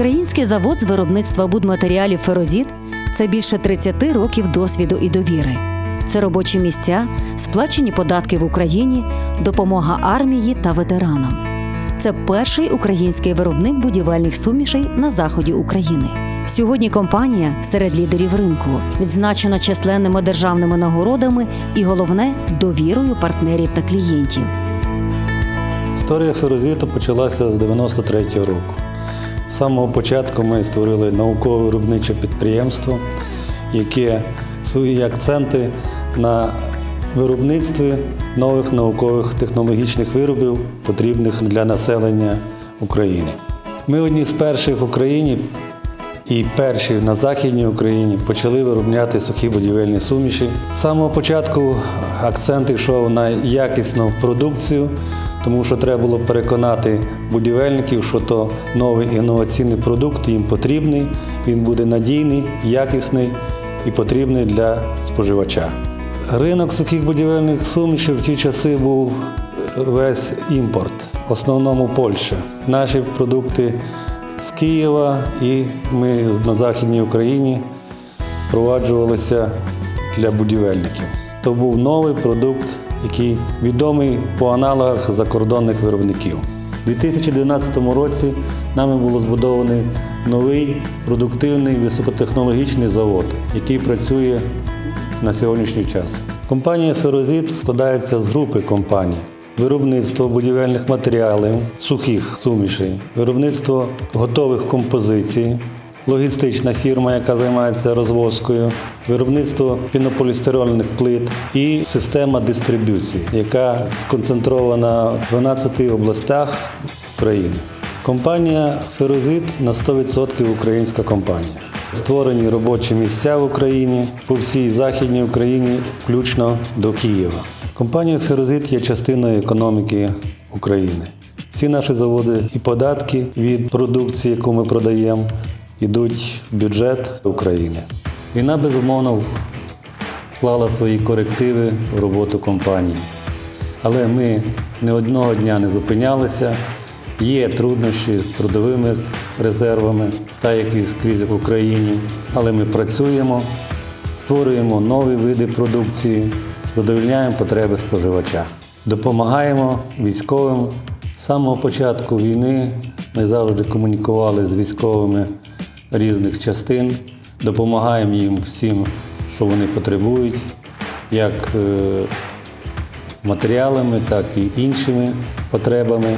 Український завод з виробництва будматеріалів Ферозіт це більше 30 років досвіду і довіри. Це робочі місця, сплачені податки в Україні, допомога армії та ветеранам. Це перший український виробник будівельних сумішей на заході України. Сьогодні компанія серед лідерів ринку, відзначена численними державними нагородами і головне довірою партнерів та клієнтів. Історія ферозіту почалася з 93-го року. Самого початку ми створили наукове виробниче підприємство, яке свої акценти на виробництві нових наукових технологічних виробів, потрібних для населення України. Ми одні з перших в Україні і перші на Західній Україні почали виробляти сухі будівельні суміші. З самого початку акцент йшов на якісну продукцію, тому що треба було переконати будівельників, що то новий інноваційний продукт їм потрібний, він буде надійний, якісний і потрібний для споживача. Ринок сухих будівельних сумішів в ті часи був весь імпорт, в основному Польща. Наші продукти з Києва і ми на Західній Україні впроваджувалися для будівельників. То був новий продукт, який відомий по аналогах закордонних виробників. У 2012 році нами було збудований новий продуктивний високотехнологічний завод, який працює на сьогоднішній час. Компанія Ферозіт складається з групи компаній. Виробництво будівельних матеріалів, сухих сумішей, виробництво готових композицій, логістична фірма, яка займається розвозкою, виробництво пінополістирольних плит і система дистриб'юції, яка сконцентрована в 12 областях країни. Компанія Ферозит на 100% українська компанія. Створені робочі місця в Україні по всій Західній Україні, включно до Києва. Компанія Ферозит є частиною економіки України. Всі наші заводи і податки від продукції, яку ми продаємо, йдуть в бюджет України. Війна, безумовно, вклала свої корективи в роботу компанії. Але ми не одного дня не зупинялися. Є труднощі з трудовими резервами, та як і скрізь в Україні. Але ми працюємо, створюємо нові види продукції, задовольняємо потреби споживача. Допомагаємо військовим. З самого початку війни ми завжди комунікували з військовими різних частин, допомагаємо їм всім, що вони потребують, як е, матеріалами, так і іншими потребами.